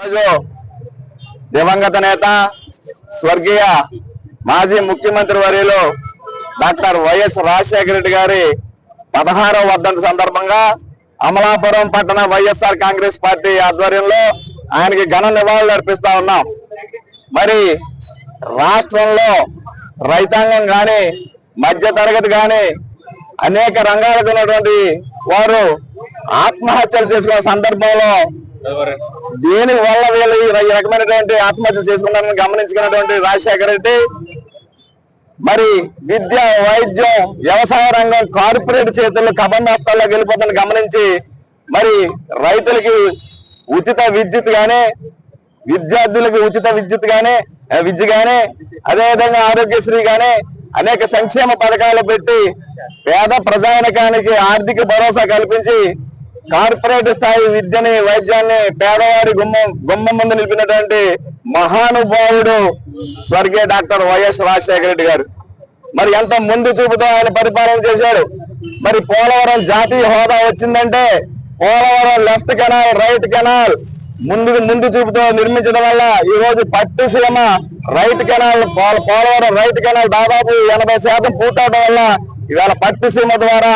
రోజు దివంగత నేత స్వర్గీయ మాజీ ముఖ్యమంత్రి వర్యులు డాక్టర్ వైఎస్ రాజశేఖర రెడ్డి గారి పదహారవ వర్ధంతి సందర్భంగా అమలాపురం పట్టణ వైఎస్ఆర్ కాంగ్రెస్ పార్టీ ఆధ్వర్యంలో ఆయనకి ఘన నివాళులు అర్పిస్తా ఉన్నాం. మరి రాష్ట్రంలో రైతాంగం కానీ మధ్య తరగతి కానీ అనేక రంగాలకు ఉన్నటువంటి వారు ఆత్మహత్యలు చేసుకునే సందర్భంలో దేని వల్ల వీళ్ళు ఈ రకమైనటువంటి ఆత్మహత్య చేసుకున్నారని గమనించుకున్నటువంటి రాజశేఖర్ రెడ్డి మరి విద్య వైద్యం వ్యవసాయ రంగం కార్పొరేట్ చేతుల్లో కబంధాస్తాల్లో వెళ్ళిపోతుందని గమనించి మరి రైతులకి ఉచిత విద్యుత్ గానే విద్యార్థులకు ఉచిత విద్యుత్ గానే విద్య గానే అదేవిధంగా ఆరోగ్యశ్రీ గానే అనేక సంక్షేమ పథకాలు పెట్టి పేద ప్రజానికానికి ఆర్థిక భరోసా కల్పించి కార్పొరేట్ స్థాయి విద్యని వైద్యాన్ని పేదవారి గుమ్మం గుమ్మం ముందు నిలిపినటువంటి మహానుభావుడు స్వర్గీయ డాక్టర్ వైఎస్ రాజశేఖర రెడ్డి గారు. మరి ఎంత ముందు చూపుతో ఆయన పరిపాలన చేశాడు? మరి పోలవరం జాతీయ హోదా వచ్చిందంటే Polavaram left canal right canal ముందుకు ముందు చూపుతో నిర్మించడం వల్ల ఈ రోజు Pattiseema right canal Polavaram right canal దాదాపు ఎనభై శాతం పూర్తవడం వల్ల ఇవాళ పట్టిసీమ ద్వారా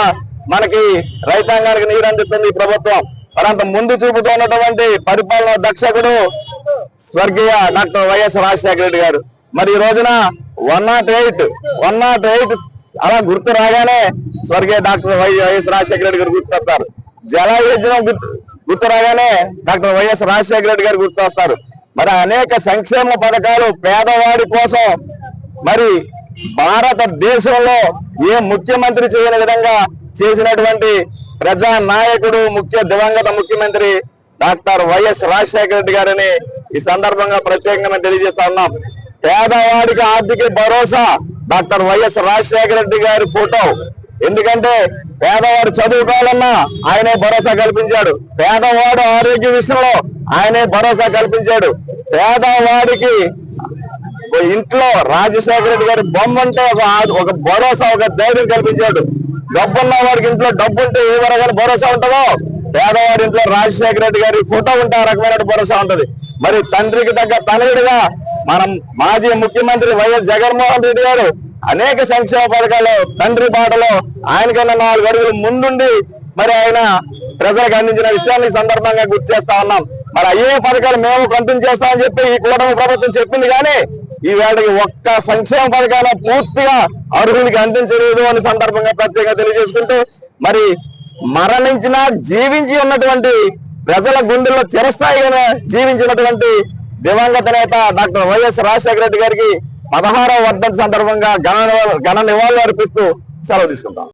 మనకి రైతాంగానికి నీరు అందిస్తుంది ఈ ప్రభుత్వం. మరి అంత ముందు చూపుతూ ఉన్నటువంటి పరిపాలన దక్షకుడు స్వర్గీయ డాక్టర్ వైఎస్ రాజశేఖర రెడ్డి గారు. మరి ఈ రోజున one not eight one not eight అలా గుర్తు రాగానే స్వర్గీయ doctor Y- YS Rajasekhara Reddy garu గుర్తొస్తారు జల యోజన గుర్తు గుర్తు రాగానే డాక్టర్ వైఎస్ రాజశేఖర రెడ్డి గారు గుర్తొస్తారు మరి అనేక సంక్షేమ పథకాలు పేదవాడి కోసం మరి భారతదేశంలో ఏ ముఖ్యమంత్రి చేయని విధంగా చేసినటువంటి ప్రజా నాయకుడు ముఖ్య దివంగత ముఖ్యమంత్రి డాక్టర్ వైఎస్ రాజశేఖర రెడ్డి గారిని ఈ సందర్భంగా ప్రత్యేకంగా తెలియజేస్తా ఉన్నాం. పేదవాడికి ఆర్థిక భరోసా డాక్టర్ వైఎస్ రాజశేఖర రెడ్డి గారి ఫోటో. ఎందుకంటే పేదవాడు చదువుకోవాలన్నా ఆయనే భరోసా కల్పించాడు. పేదవాడు ఆరోగ్య విషయంలో ఆయనే భరోసా కల్పించాడు. పేదవాడికి ఇంట్లో రాజశేఖర రెడ్డి గారి బొమ్మ అంటే ఒక ఒక భరోసా ఒక ధైర్యం కల్పించాడు. డబ్బున్న వాడికి ఇంట్లో డబ్బు ఉంటే ఏ రకమైన భరోసా ఉంటుందో? పేదవాడి ఇంట్లో రాజశేఖర రెడ్డి గారి ఫోటో ఉంటే ఆ రకమైన భరోసా ఉంటది. మరి తండ్రికి తగ్గ తనయుడిగా మనం మాజీ ముఖ్యమంత్రి వైఎస్ జగన్మోహన్ రెడ్డి గారు అనేక సంక్షేమ పథకాలు తండ్రి బాటలో ఆయనకన్నా నాలుగు అడుగులు ముందుండి మరి ఆయన ప్రజలకు అందించిన విషయాన్ని సందర్భంగా గుర్తు చేస్తా ఉన్నాం. మరి అయ్యే పథకాలు మేము కంటిన్యూ చేస్తామని చెప్పి ఈ కూటమి ప్రభుత్వం చెప్పింది కానీ ఈ వేళకి ఒక్క సంక్షేమ పథకాల పూర్తిగా అర్హులకి అందించలేదు అని సందర్భంగా ప్రత్యేకంగా తెలియజేసుకుంటూ మరి మరణించిన జీవించి ఉన్నటువంటి ప్రజల గుండెల్లో చిరస్థాయిగా జీవించినటువంటి దివంగత నేత డాక్టర్ వైఎస్ రాజశేఖర రెడ్డి గారికి పదహారవ వర్ధంతి సందర్భంగా ఘన ఘన నివాళులు అర్పిస్తూ సెలవు తీసుకుంటాం.